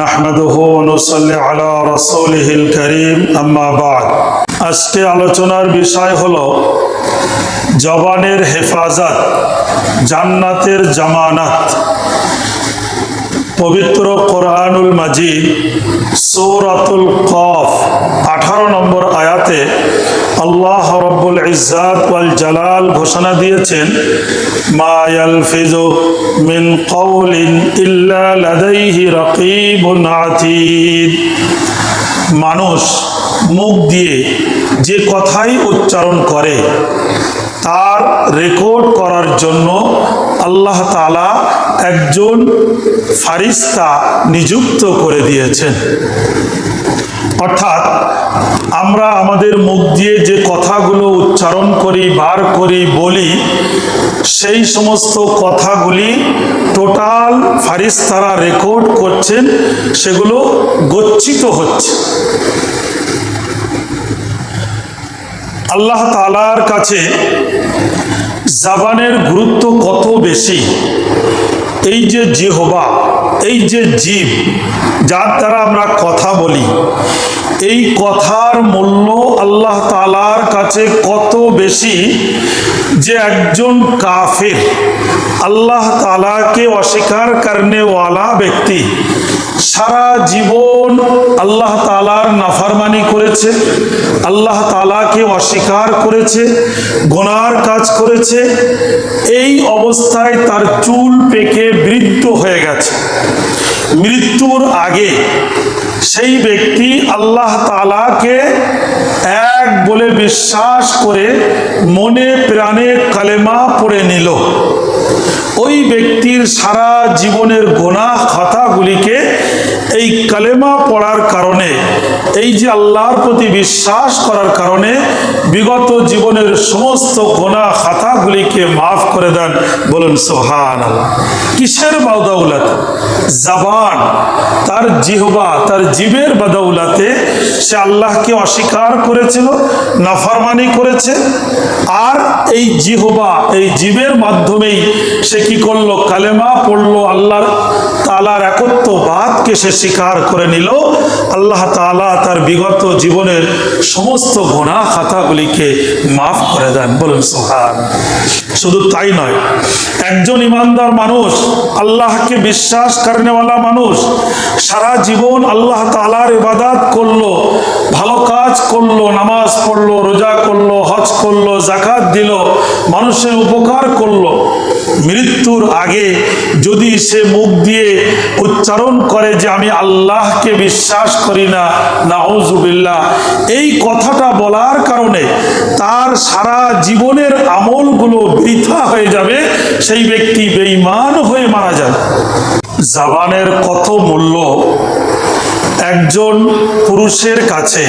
নাহমাদুহু নুসাল্লি আলা রাসূলিহিল কারীম আম্মা বাদ আজকে আলোচনার বিষয় হলো জবানের হেফাজত, জান্নাতের জামানত। পবিত্র কোরআনুল মাজিদ, সৌরাতুল কফ 18 নম্বর আয়াতে আল্লাহ রব্বুল ইজ্জাত ওয়াল জালাল ঘোষণা দিয়েছেন, মা ইয়ালফিজু মিন কওলিন ইল্লা লাদাইহি রাকিবুন আতীদ। মানুষ মুখ দিয়ে যে কথাই উচ্চারণ করে, তার রেকর্ড করার জন্য আল্লাহ তালা একজন ফারিস্তা নিযুক্ত করে দিয়েছেন। অর্থাৎ আমরা আমাদের মুখ দিয়ে যে কথাগুলো উচ্চারণ করি, বার করি, বলি, সেই সমস্ত কথাগুলি টোটাল ফারিস্তারা রেকর্ড করছেন, সেগুলো গচ্ছিত হচ্ছে। আল্লাহ তালার কাছে জাবানের গুরুত্ব কত বেশি? এই যে জিহবা, এই যে জীব, যার দ্বারা আমরা কথা বলি, এই কথার মূল্য আল্লাহ তালার কাছে কত বেশি যে একজন কাফের আল্লাহ তালাকে অস্বীকার করনেওয়ালা ব্যক্তি সারা জীবন আল্লাহ তালার নাফারমানি করেছে, আল্লাহ তালাকে অস্বীকার করেছে, গোনার কাজ করেছে, এই অবস্থায় তার চুল পেকে বৃদ্ধ হয়ে গেছে। মৃত্যুর আগে সেই ব্যক্তি আল্লাহ তালাকে এক বলে বিশ্বাস করে মনে প্রাণে কালেমা পড়ে নিল। ওই ব্যক্তির সারা জীবনের গোনা খাতাগুলিকে এই কালেমা পড়ার এই যে আল্লাহর প্রতি বিশ্বাস করার কারণে বিগত জীবনের সমস্ত গোনা খাতাগুলিকে মাফ করে দেন, বলুন সোহান কিসের বাউদাউলাতে জাবান, তার জিহবা, তার জীবের বাদাউলাতে সে আল্লাহকে অস্বীকার করেছিল, নাফরমানি করেছে, আর এই জিহবা, এই জীবের মাধ্যমেই সে কি করল? কালেমা পড়ল আল্লাহর তালার একত্ববাদকে সে স্বীকার করে নিল। আল্লাহ তালা তার বিগত জীবনের সমস্ত গোনা খাতাগুলিকে মাফ করে দেন। বলুন সোহান শুধু তাই নয় একজন ইমানদার মানুষ, আল্লাহকে বিশ্বাস করেনেওয়ালা মানুষ, সারা জীবন আল্লাহ তালার ইবাদাত করল, ভালো কাজ করল, নামাজ পড়ল, রোজা করল, হজ করল জাকাত দিল, মানুষের উপকার করল। মৃত্যুর আগে যদি সে মুখ দিয়ে উচ্চারণ করে যে আমি আল্লাহকে বিশ্বাস করি না, নাউজুবিল্লাহ, এই কথাটা বলার কারণে তার সারা জীবনের আমলগুলো বৃথা হয়ে যাবে সেই ব্যক্তি বেঈমান হয়ে মারা যাবে জাবানের কত মূল্য? একজন পুরুষের কাছে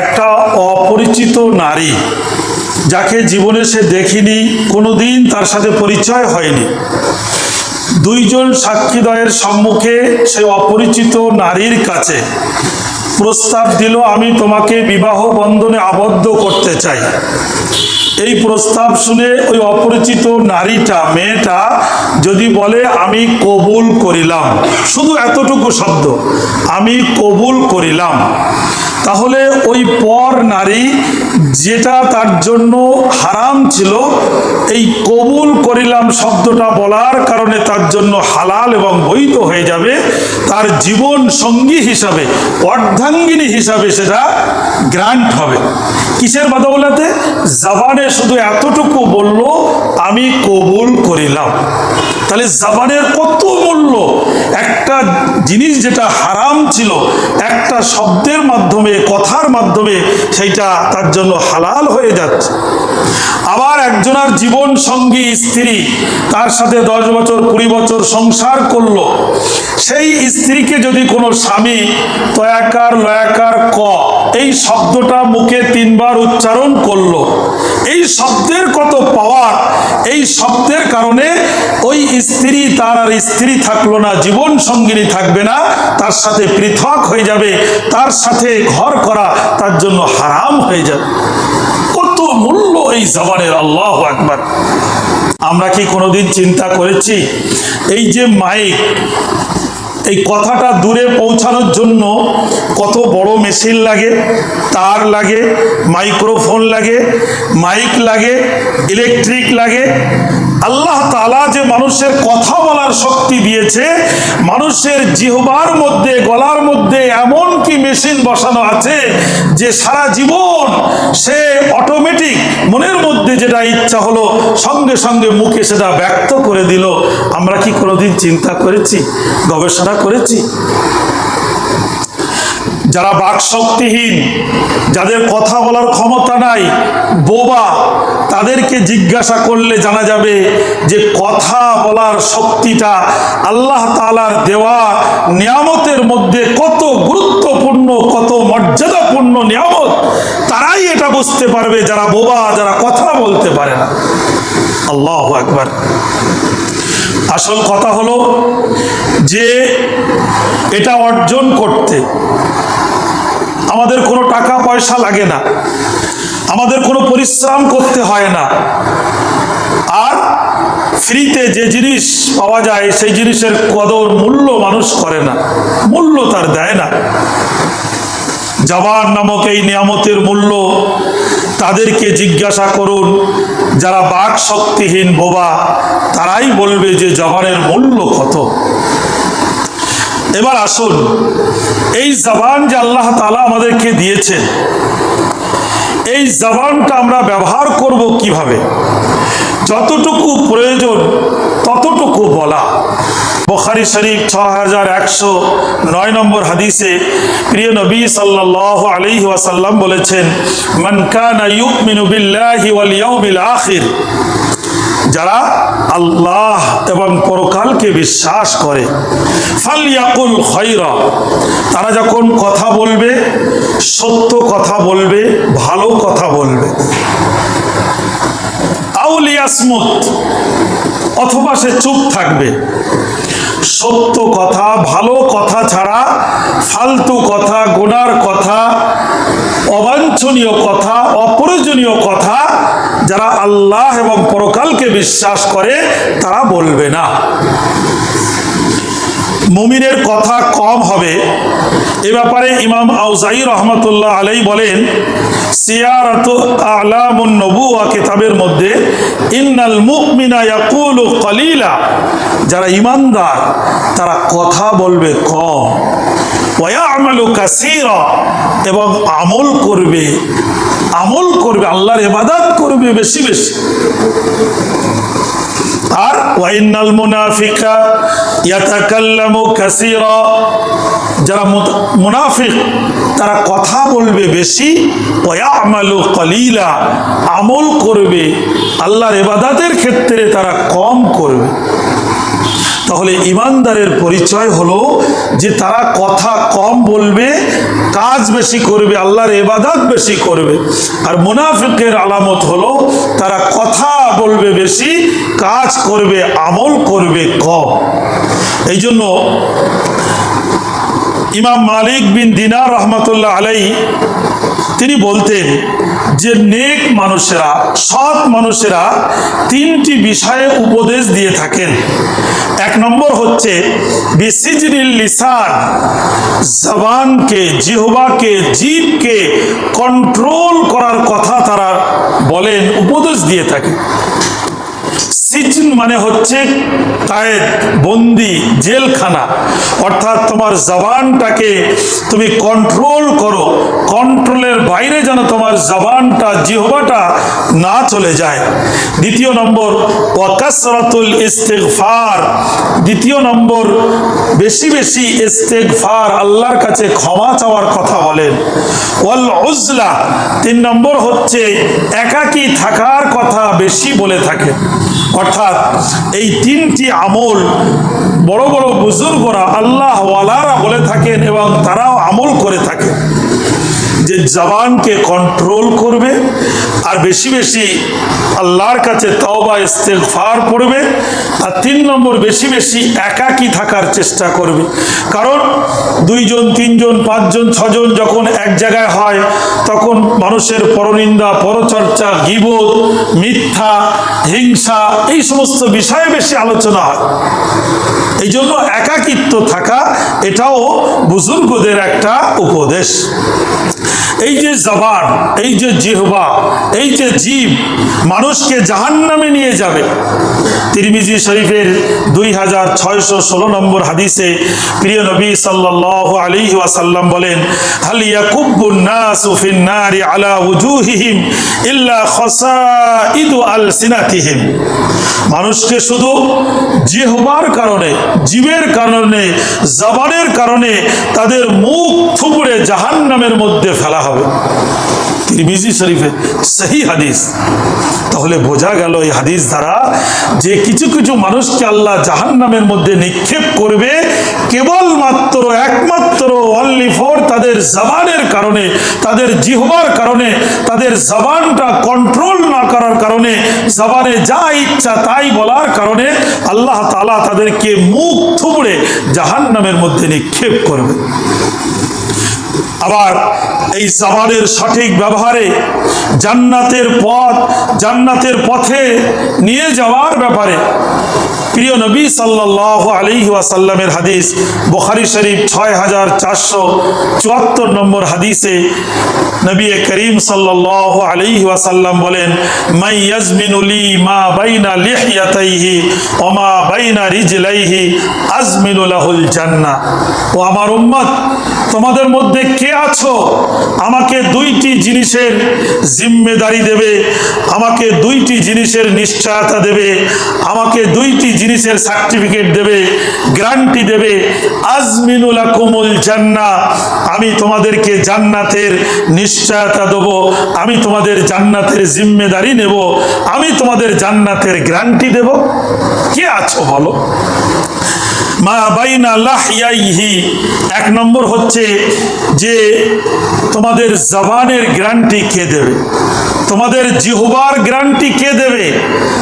একটা অপরিচিত নারী যাকে জীবনে সে দেখিনি, কোনোদিন তার সাথে পরিচয় হয়নি। দুইজন সাক্ষীদয়ের সম্মুখে সে অপরিচিত নারীর কাছে প্রস্তাব দিল, আমি তোমাকে বিবাহ বন্ধনে আবদ্ধ করতে চাই। এই প্রস্তাব শুনে ওই অপরিচিত নারীটা, মেয়েটা যদি বলে, আমি কবুল করিলাম। শুধু এতটুকু শব্দ, আমি কবুল করিলাম। তাহলে ওই পর নারী যেটা তার জন্য হারাম ছিল, এই কবুল করিলাম শব্দটা বলার কারণে তার জন্য হালাল এবং বৈধ হয়ে যাবে। তার জীবন সঙ্গী হিসাবে, অর্ধাঙ্গিনী হিসাবে সেটা গ্রান্ট হবে। কিসের বাদাবলাতে জাবানে শুধু এতটুকু বলল, আমি কবুল করিলাম। তাহলে জাবানের কত মূল্য? একটা জিনিস যেটা হারাম ছিল, একটা শব্দের মাধ্যমে, কথার মাধ্যমে, সেইটা তার জন্য হালাল হয়ে যাচ্ছে। আবার একজনের জীবন সঙ্গী স্ত্রী তার সাথে দশ বছর, কুড়ি বছর সংসার করল। সেই স্ত্রীকে যদি কোনো স্বামী তয়াকার লয়াকার ক, এই শব্দটা মুখে তিনবার উচ্চারণ করল। এই শব্দের কত পাওয়ার এই শব্দের কারণে ওই স্ত্রী তার আর স্ত্রী থাকল না, জীবন সঙ্গিনী থাকবে না, তার সাথে পৃথক হয়ে যাবে, তার সাথে ঘর করা তার জন্য হারাম হয়ে যাবে। কত মূল্য এই জবানের আল্লাহ একবার আমরা কি কোনোদিন চিন্তা করেছি? এই যে মাইক, এই কথাটা দূরে পৌঁছানোর জন্য কত বড় মেশিন লাগে, তার লাগে, মাইক্রোফোন লাগে, মাইক লাগে, ইলেকট্রিক লাগে আল্লাহ তালা যে মানুষের কথা বলার শক্তি দিয়েছে, মানুষের জিহবার মধ্যে, গলার মধ্যে এমন কি মেশিন বসানো আছে যে সারা জীবন সে অটোমেটিক মনের মধ্যে যেটা ইচ্ছা হলো সঙ্গে সঙ্গে মুখে সেটা ব্যক্ত করে দিল। আমরা কি কোনোদিন চিন্তা করেছি? গবেষণা করেছি? যারা বাক শক্তিহীন যাদের কথা বলার ক্ষমতা নাই, বোবা, তাদেরকে জিজ্ঞাসা করলে জানা যাবে যে কথা বলার শক্তিটা আল্লাহ তালার দেওয়া নিয়ামতের মধ্যে কত গুরুত্বপূর্ণ, কত মর্যাদাপূর্ণ নিয়ামত বুঝতে পারবে, যারা বোবা, যারা কথা বলতে পারে না। আল্লাহ একবার আসল কথা হলো যে এটা অর্জন করতে আমাদের কোনো টাকা পয়সা লাগে না, আমাদের কোনো পরিশ্রম করতে হয় না। আর ফ্রিতে যে জিনিস পাওয়া যায়, সেই জিনিসের কদর মূল্য মানুষ করে না, মূল্য তার দেয় না। জবান নামক এই নিয়ামতের মূল্য তাদেরকে জিজ্ঞাসা করুন। যারা বাক শক্তিহীন বোবা, তারাই বলবে যে জবানের মূল্য কত। এবার আসুন, এই জবান যে আল্লাহ তালা আমাদেরকে দিয়েছেন, এই জবানটা আমরা ব্যবহার করব কীভাবে? যতটুকু প্রয়োজন, ততটুকু বলা। বখারি শরীফ ছ হাজার একশো নয় নম্বর হাদিসে প্রিয় নবী সাল্লাহ আলাইহি ওয়াসাল্লাম বলেছেন, মান কানা ইউমিনু বিল্লাহি ওয়াল ইয়াউমিল আখির। যারা আল্লাহ এবং পরকালকে বিশ্বাস করে ফালিয়াকুল খৈরা তারা যখন কথা বলবে, সত্য কথা বলবে, ভালো কথা বলবে। আউলিয়াসমুত অথবা সে চুপ থাকবে। সত্য কথা, ভালো কথা ছাড়া, ফালতু কথা, গোনার কথা, অবাঞ্ছনীয় কথা, অপ্রয়োজনীয় কথা যারা আল্লাহ এবং পরকালকে বিশ্বাস করে, তারা বলবে না। মুমিনের কথা কম হবে। এ ব্যাপারে ইমাম আউজাই রহমতুল্লাহ আলাই বলেন নবুয়া মধ্যে, ইন্নাল যারা ইমানদার, তারা কথা বলবে কম। এবং আমল করবে আমল করবে, আল্লাহর ইবাদত করবে বেশি বেশি। আর ওয়াইনাল মুনাফিকা ইয়াতাকাল্লামু কাসীরা। যারা মুনাফিক, তারা কথা বলবে বেশি, ওয়ায়ামালু কলিলা, আমল করবে, আল্লাহর ইবাদতের ক্ষেত্রে তারা কম করবে। তাহলে ইমানদারের পরিচয় হলো যে তারা কথা কম বলবে, কাজ বেশি করবে, আল্লাহর এবাদত বেশি করবে। আর মুনাফিকের আলামত হলো তারা কথা বলবে বেশি, কাজ করবে, আমল করবে কম। এই জন্য ইমাম মালিক বিন দিনার রহমতুল্লাহ আলাই তিনি বলতেন যে, নেক মানুষেরা, সৎ মানুষেরা তিনটি বিষয়ে উপদেশ দিয়ে থাকেন। এক নম্বর হচ্ছে জবানকে, জিহবাকে জীবকে কন্ট্রোল করার কথা তারা বলেন, উপদেশ দিয়ে থাকে। সিজন মানে হচ্ছে কায়েদ, বন্দি, জেলখানা। অর্থাৎ তোমার জবানটাকে তুমি কন্ট্রোল করো। কন্ট্রোলের বাইরে যেন তোমার জবানটা, জিহবাটা না চলে যায়। দ্বিতীয় নম্বর ওয়াকাসরাতুল ইস্তেগফার। দ্বিতীয় নম্বর, বেশি বেশি ইস্তেগফার, আল্লাহর কাছে ক্ষমা চাওয়ার কথা বলেন। ওয়াল উজলা। তিন নম্বর হচ্ছে, একাকী থাকার কথা বেশি বলে থাকে অর্থাৎ এই তিনটি আমল বড় বড় বুজুর্গরা আল্লাহ ওয়ালারা বলে থাকেন এবং তারাও আমল করে থাকে যে জবানকে কন্ট্রোল করবে আর বেশি বেশি আল্লাহর কাছে তওবা, ইস্তেগফার করবে আর তিন নম্বর বেশি বেশি একাকী থাকার চেষ্টা করবে। কারণ দুইজন, তিনজন, পাঁচজন, ছজন যখন এক জায়গায় হয়, তখন মানুষের পরনিন্দা, পরচর্চা গিবোধ মিথ্যা, হিংসা এই সমস্ত বিষয়ে বেশি আলোচনা হয়। এই জন্য একাকিত্ব থাকা এটাও বুজুর্গদের একটা উপদেশ। এই যে জবান, এই যে জিহবা, এই যে জীব, মানুষকে জাহান নামে নিয়ে যাবে। তিরমিজি শরীফের দুই হাজার ছয়শো ষোলো নম্বর হাদিসে প্রিয় নবী সাল্লাহ আলী ওয়াসাল্লাম বলেন হালিয়া কুব্বুন নাসু আলা উজুহিহিম ইল্লা খসাইদু আল সিনাতিহিম মানুষকে শুধু জিহবার কারণে, জীবের কারণে, জবানের কারণে তাদের মুখ থুবড়ে জাহান নামের মধ্যে ফেলা হবে। তিরমিজি শরীফে সেই হাদিস। তাহলে বোঝা গেল এই হাদিস দ্বারা যে কিছু কিছু মানুষকে আল্লাহ জাহান নামের মধ্যে নিক্ষেপ করবে, কেবলমাত্র, একমাত্র অনলি ফর তাদের জবানের কারণে, তাদের জিহবার কারণে, তাদের জবানটা কন্ট্রোল না করার কারণে, জবানে যা ইচ্ছা তাই বলার কারণে আল্লাহ তালা তাদেরকে মুখ থুবড়ে জাহান নামের মধ্যে নিক্ষেপ করবে। আবার এই জবানের সঠিক ব্যবহারে জান্নাতের পথ, জান্নাতের পথে নিয়ে যাওয়ার ব্যাপারে। প্রিয় নবী সাল্লাহ আলী ওয়াসাল্লামের হাদিস, বুখারি শরীফ ছয় হাজার চারশো চুয়াত্তর নম্বর হাদিসে নবী করিম সাল্লাহ আলী ওয়াসাল্লাম বলেন, মাই ইয়াজমিনুলি মা বাইনা লিহিয়াতাইহি ওমা বাইনা রিজলাইহি আজমিনুলাহুল জান্নাহ। ও আমার উম্মত তোমাদের মধ্যে কে আছো? আমাকে দুইটি জিনিসের জিম্মেদারি দেবে, আমাকে দুইটি জিনিসের নিশ্চয়তা দেবে, আমাকে দুইটি জিনিসের সার্টিফিকেট দেবে গ্যারান্টি দেবে। আজমিনুল কুমুল জান্না আমি তোমাদেরকে জান্নাতের নিশ্চয়তা দেব, আমি তোমাদের জান্নাতের জিম্মেদারি নেব, আমি তোমাদের জান্নাতের গ্যারান্টি দেব। কে আছো বলো? মা বাইনা লাহিয়াইহি। এক নম্বর হচ্ছে যে তোমাদের জবানের গ্রান্টি কে দেবে? তোমাদের জিহবার গ্যারান্টি কে দেবে?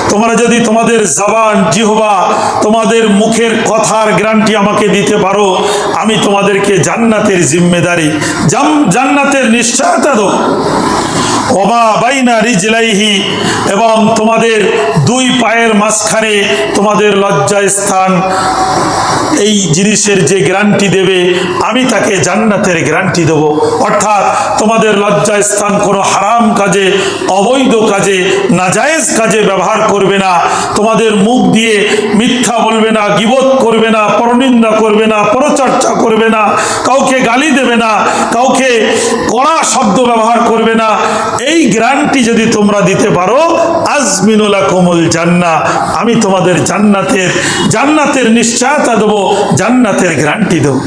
তোমরা যদি তোমাদের জবান জিহবা, তোমাদের মুখের কথার গ্যারান্টি আমাকে দিতে পারো, আমি তোমাদেরকে জান্নাতের জিম্মেদারি, জাম- জান্নাতের নিশ্চয়তা দেবো। ওমা বাইনা রিজলাইহি, এবং তোমাদের দুই পায়ের মাঝখানে তোমাদের লজ্জা স্থান, এই জিনিসের যে গ্যারান্টি দেবে, আমি তাকে জান্নাতের গ্যারান্টি দেব। অর্থাৎ তোমাদের লজ্জা স্থান কোনো হারাম কাজে, অবৈধ কাজে, নাজায়েজ কাজে ব্যবহার করবে না। তোমাদের মুখ দিয়ে মিথ্যা বলবে না, গিবত করবে না, পরনিন্দা করবে না, পরচর্চা করবে না, কাউকে গালি দেবে না, কাউকে কড়া শব্দ ব্যবহার করবে না। এই গ্যারান্টি যদি তোমরা দিতে পারো, আজমিনুলা কোমল জান্না। আমি তোমাদের জান্নাতের জান্নাতের নিশ্চয়তা দেবো, জান্নাতের গ্যারান্টি দেবো।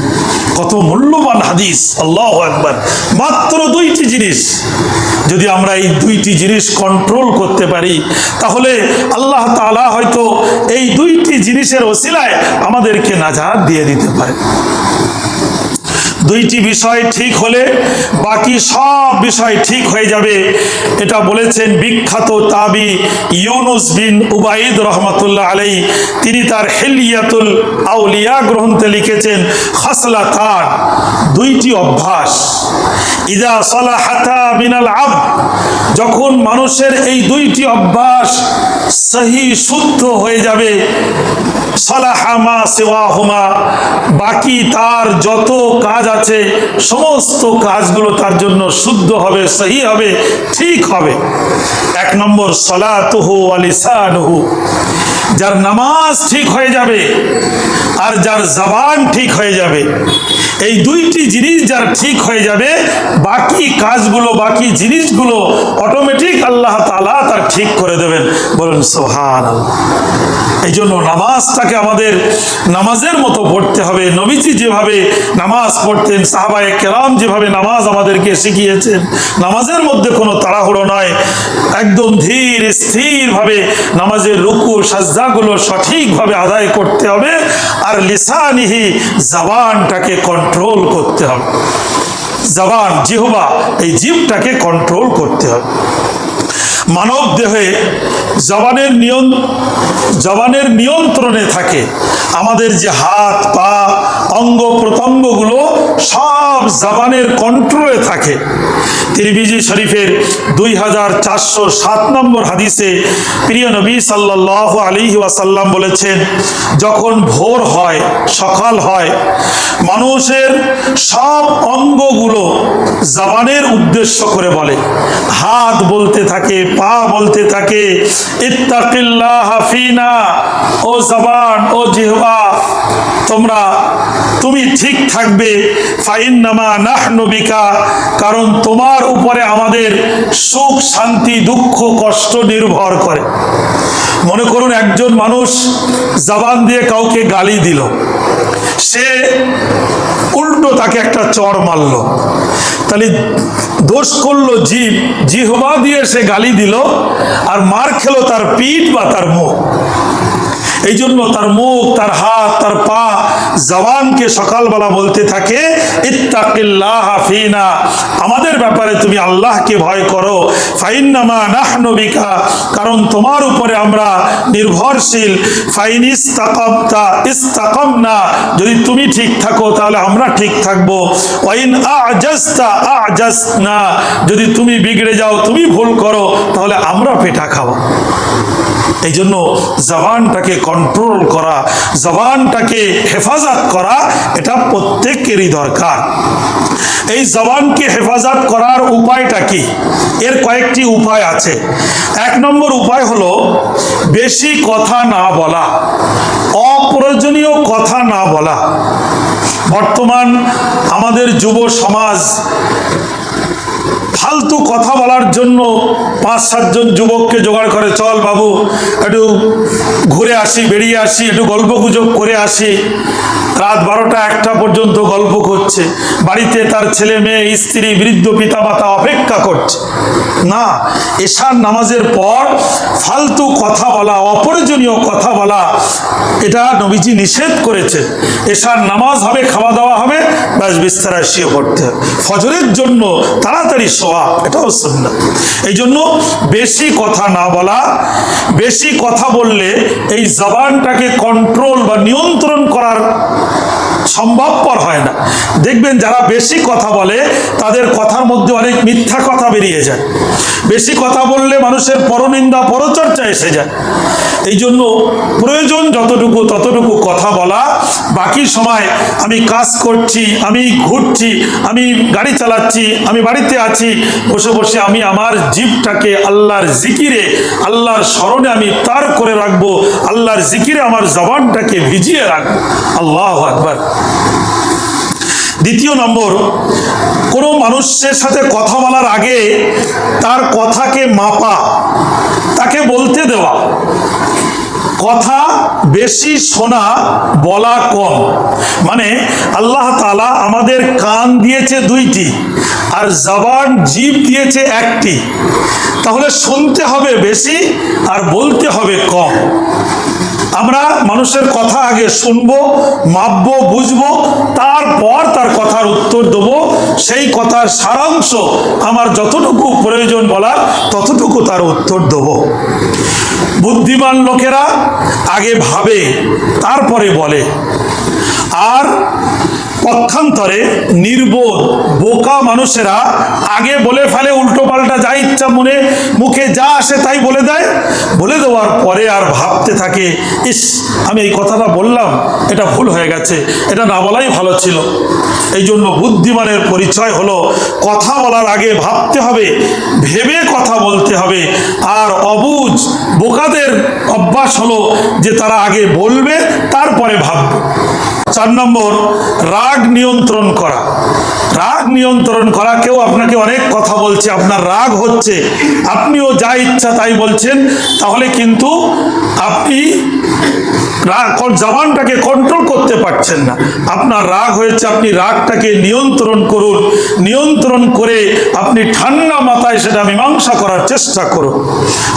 কত মূল্যবান হাদিস, আল্লাহ একবার মাত্র দুইটি জিনিস। যদি আমরা এই দুইটি জিনিস কন্ট্রোল করতে পারি, তাহলে আল্লাহ তালা হয়তো এই দুইটি জিনিসের ওসিলায় আমাদেরকে নাজাত দিয়ে দিতে পারে দুইটি বিষয় ঠিক হলে বাকি সব বিষয় ঠিক হয়ে যাবে। এটা বলেছেন বিখ্যাত তাবি ইউনুস বিন উবাইদ রহমতুল্লাহ আলাই তিনি তার হেলিয়াতুল আউলিয়া গ্রন্থে লিখেছেন খাসলা তার দুইটি অভ্যাস। ইদা সালাহাতা মিনাল আব যখন মানুষের এই দুইটি অভ্যাস সহি শুদ্ধ হয়ে যাবে সালাহামা সেওয়াহুমা, বাকি তার যত কাজ আছে, সমস্ত কাজগুলো তার জন্য শুদ্ধ হবে, সহি হবে, ঠিক হবে। এক নম্বর, সলাতুহু আলিসানুহু যার নামাজ ঠিক হয়ে যাবে আর যার জবান ঠিক হয়ে যাবে, এই দুইটি জিনিস যার ঠিক হয়ে যাবে, বাকি কাজগুলো, বাকি জিনিসগুলো অটোমেটিক আল্লাহ তালা তার ঠিক করে দেবেন। বলুন সোহান এই জন্য নামাজটাকে আমাদের নামাজের মতো পড়তে হবে। নবীজি যেভাবে নামাজ পড়তেন সাহাবায়ে কেরাম যেভাবে নামাজ আমাদেরকে শিখিয়েছেন, নামাজের মধ্যে কোনো তাড়াহুড়ো নয়, একদম ধীর, স্থিরভাবে নামাজের রুকু সাজদাগুলো সঠিকভাবে আদায় করতে হবে আর লিসানিহি, জবানটাকে কন্ট্রোল করতে হবে। জবান, জিহবা, এই জীবটাকে কন্ট্রোল করতে হবে। মানব দেহে জবানের নিয়ন, জবানের নিয়ন্ত্রণে থাকে। আমাদের যে হাত পা অঙ্গ প্রত্যঙ্গগুলো সব জাবানের কন্ট্রোলে থাকে। তিরবিজি শরীফের দুই হাজার চারশো সাত নম্বর হাদিসে প্রিয় নবী সাল্লাহ আলী ওয়াসাল্লাম বলেছেন, যখন ভোর হয়, সকাল হয়, মানুষের সব অঙ্গগুলো জবানের উদ্দেশ্য করে বলে। হাত বলতে থাকে, পা বলতে থাকে, ইত্তাকিল্লাহ হাফিনা ও জবান, ও জিহবা তোমরা, তুমি ঠিক থাকবে। কারণ তোমার উপরে আমাদের সুখ, শান্তি, দুঃখ, কষ্ট নির্ভর করে। মনে করুন, একজন মানুষ জবান দিয়ে কাউকে গালি দিল। সে উল্টো তাকে একটা চর মারল। তাহলে দোষ করল জীব জিহবা দিয়ে সে গালি দিল, আর মার খেলো তার পিঠ বা তার মুখ। এই জন্য তার মুখ, তার হাত, তার পা জবানকে সকালবেলা বলতে থাকে, ইত্তাকিল্লাহ আমাদের ব্যাপারে তুমি আল্লাহকে ভয় করো। ফাইন্নামা নাহনবিকা কারণ তোমার উপরে আমরা নির্ভরশীল। ফাইন ইস্তাকামতা ইস্তাকাম না যদি তুমি ঠিক থাকো, তাহলে আমরা ঠিক থাকব। ওয়াইন আজাস্তা আজাস না যদি তুমি বিগড়ে যাও, তুমি ভুল করো, তাহলে আমরা পেটা খাব। এই জন্য জবানটাকে কন্ট্রোল করা, জবানটাকে হেফাজত করা, এটা প্রত্যেকেরই দরকার। এই জবানকে হেফাজত করার উপায়টা কি? এর কয়েকটি উপায় আছে। এক নম্বর উপায় হলো, বেশি কথা না বলা, অপ্রয়োজনীয় কথা না বলা। বর্তমান আমাদের যুব সমাজ ফালতু কথা বলার জন্য পাঁচ, সাতজন যুবককে জোগাড় করে, চল বাবু, একটু ঘুরে আসি, বেরিয়ে আসি, একটু গল্প গুজব করে আসি। রাত বারোটা একটা পর্যন্ত গল্প করছে। বাড়িতে তার ছেলে, মেয়ে, স্ত্রী, বৃদ্ধ পিতামাতা অপেক্ষা করছে। না, এশার নামাজের পর ফালতু কথা বলা, অপ্রয়োজনীয় কথা বলা, এটা নবীজি নিষেধ করেছে। এশার নামাজ হবে, খাওয়া দাওয়া হবে, ব্যাস বিস্তারায় শুয়ে পড়তে হবে। ফজরের জন্য তাড়াতাড়ি শোয়া এটাও সুন্দর এই জন্য বেশি কথা না বলা, বেশি কথা বললে এই জবানটাকে কন্ট্রোল বা নিয়ন্ত্রণ করার সম্ভবপর হয় না। দেখবেন যারা বেশি কথা বলে, তাদের কথার মধ্যে অনেক মিথ্যা কথা বেরিয়ে যায়। বেশি কথা বললে মানুষের পরনিন্দা, পরচর্চা এসে যায়। এই জন্য প্রয়োজন যতটুকু ততটুকু কথা বলা। বাকি সময় আমি কাজ করছি, আমি ঘুরছি, আমি গাড়ি চালাচ্ছি, আমি বাড়িতে আছি, বসে বসে আমি আমার জীবটাকে আল্লাহর জিকিরে, আল্লাহর স্মরণে আমি তার করে রাখব, আল্লাহর জিকিরে আমার জবানটাকে ভিজিয়ে রাখব। আল্লাহ আকবার। দ্বিতীয় নম্বর, কোনো মানুষের সাথে কথা বলার আগে তার কথাকে মাপা, তাকে বলতে দেওয়া। কথা বেশি শোনা বলা কম। মানে আল্লাহ তালা আমাদের কান দিয়েছে দুইটি আর জবান জীব দিয়েছে একটি। তাহলে শুনতে হবে বেশি আর বলতে হবে কম। আমরা মানুষের কথা আগে শুনব, মাপবো, বুঝব, তারপর তার কথার উত্তর দেবো। সেই কথার সারাংশ আমার যতটুকু প্রয়োজন বলার, ততটুকু তার উত্তর দেবো। বুদ্ধিমান লোকেরা আগে ভাবে, তারপরে বলে। আর পক্ষান্তরে নির্বোধ, বোকা মানুষেরা আগে বলে ফেলে, উল্টো পাল্টা যা ইচ্ছা মনে মুখে যা আসে তাই বলে দেয়। বলে দেওয়ার পরে আর ভাবতে থাকে, ইস, আমি এই কথাটা বললাম, এটা ভুল হয়ে গেছে, এটা না বলাই ভালো ছিল। এই জন্য বুদ্ধিমানের পরিচয় হলো, কথা বলার আগে ভাবতে হবে, ভেবে কথা বলতে হবে। আর অবুজ, বোকাদের অভ্যাস হলো যে তারা আগে বলবে, তারপরে ভাববে। চার নম্বর, রাগ নিয়ন্ত্রণ করা। রাগ নিয়ন্ত্রণ করা, কেউ আপনাকে অনেক কথা বলছে, আপনার রাগ হচ্ছে, আপনিও যা ইচ্ছা তাই বলছেন, তাহলে কিন্তু আপনি রাগ জবানটাকে কন্ট্রোল করতে পারছেন না। আপনার রাগ হয়েছে, আপনি রাগটাকে নিয়ন্ত্রণ করুন। নিয়ন্ত্রণ করে আপনি ঠান্ডা মাথায় সেটা মীমাংসা করার চেষ্টা করুন।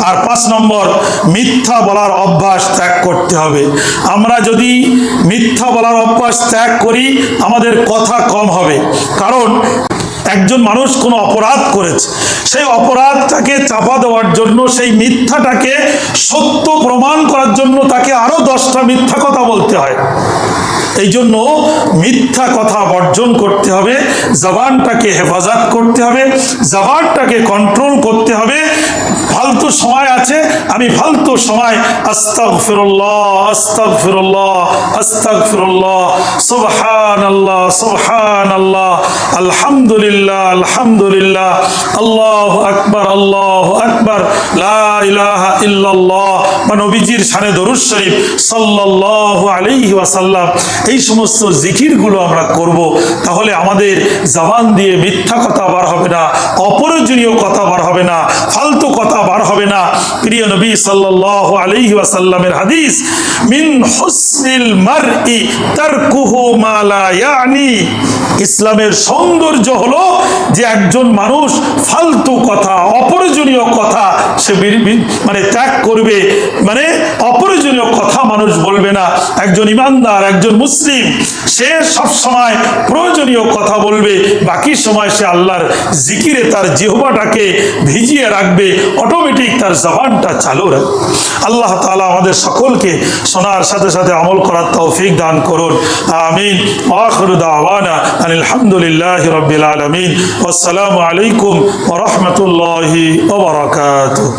আর পাঁচ নম্বর, মিথ্যা বলার অভ্যাস ত্যাগ করতে হবে। আমরা যদি মিথ্যা বলার অভ্যাস ত্যাগ করি, আমাদের কথা কম হবে। কারণ একজন মানুষ কোনো অপরাধ করেছে, সেই অপরাধটাকে চাপা দেওয়ার জন্য, সেই মিথ্যাটাকে সত্য প্রমাণ করার জন্য তাকে আরও দশটা মিথ্যা কথা বলতে হয়। এই জন্য মিথ্যা কথা বর্জন করতে হবে, জবানটাকে হেফাজত করতে হবে, জবানটাকে কন্ট্রোল করতে হবে ফালতু সময় আছে, আমি ফালতু সময় আস্তাক ফিরুল্লাহ আস্তাক ফিরুল্লাহ আস্তাক ফিরুল্লাহ সুবহান আল্লাহ সুবহান আল্লাহ আলহামদুলিল্লাহ আলহামদুলিল্লাহ, আল্লাহ আকবার আল্লাহ আকবার ইলাহা ইল্লাল্লাহ, বা নবীজির শানে দরুদ শরীফ সাল্লাল্লাহু আলাইহি ওয়াসাল্লাম। এই সমস্ত জিকিরগুলো আমরা করব, তাহলে আমাদের জবান দিয়ে মিথ্যা কথা বার হবে না, অপ্রয়োজনীয় কথা বার হবে না, ফালতু কথা বার হবে না। প্রিয় নবী সাল্লাল্লাহু আলাইহি ওয়াসাল্লামের হাদিস মিন হুসনিল মারই তারকুহু মা লা ইয়ানি। ইসলামের সৌন্দর্য হলো যে একজন মানুষ ফালতু কথা, অপ্রয়োজনীয় কথা সে মানে ত্যাগ করবে। মানে অপ্রয়োজনীয় কথা মানুষ বলবে না। একজন ইমানদার, একজন মুসলিম, সে সব সময় প্রয়োজনীয় কথা বলবে। বাকি সময় সে আল্লাহর জিকিরে তার জিহবাটাকে ভিজিয়ে রাখবে। অটোমেটিক তার জবানটা চালু রাখবে। আল্লাহ তালা আমাদের সকলকে শোনার সাথে সাথে আমল করার তৌফিক দান করুন। আমিন। আখির দাওয়ানা আলহামদুলিল্লাহ রাব্বিল আলামিন আসসালামু আলাইকুম ওয়া রাহমাতুল্লাহি ওয়া বারাকাতুহু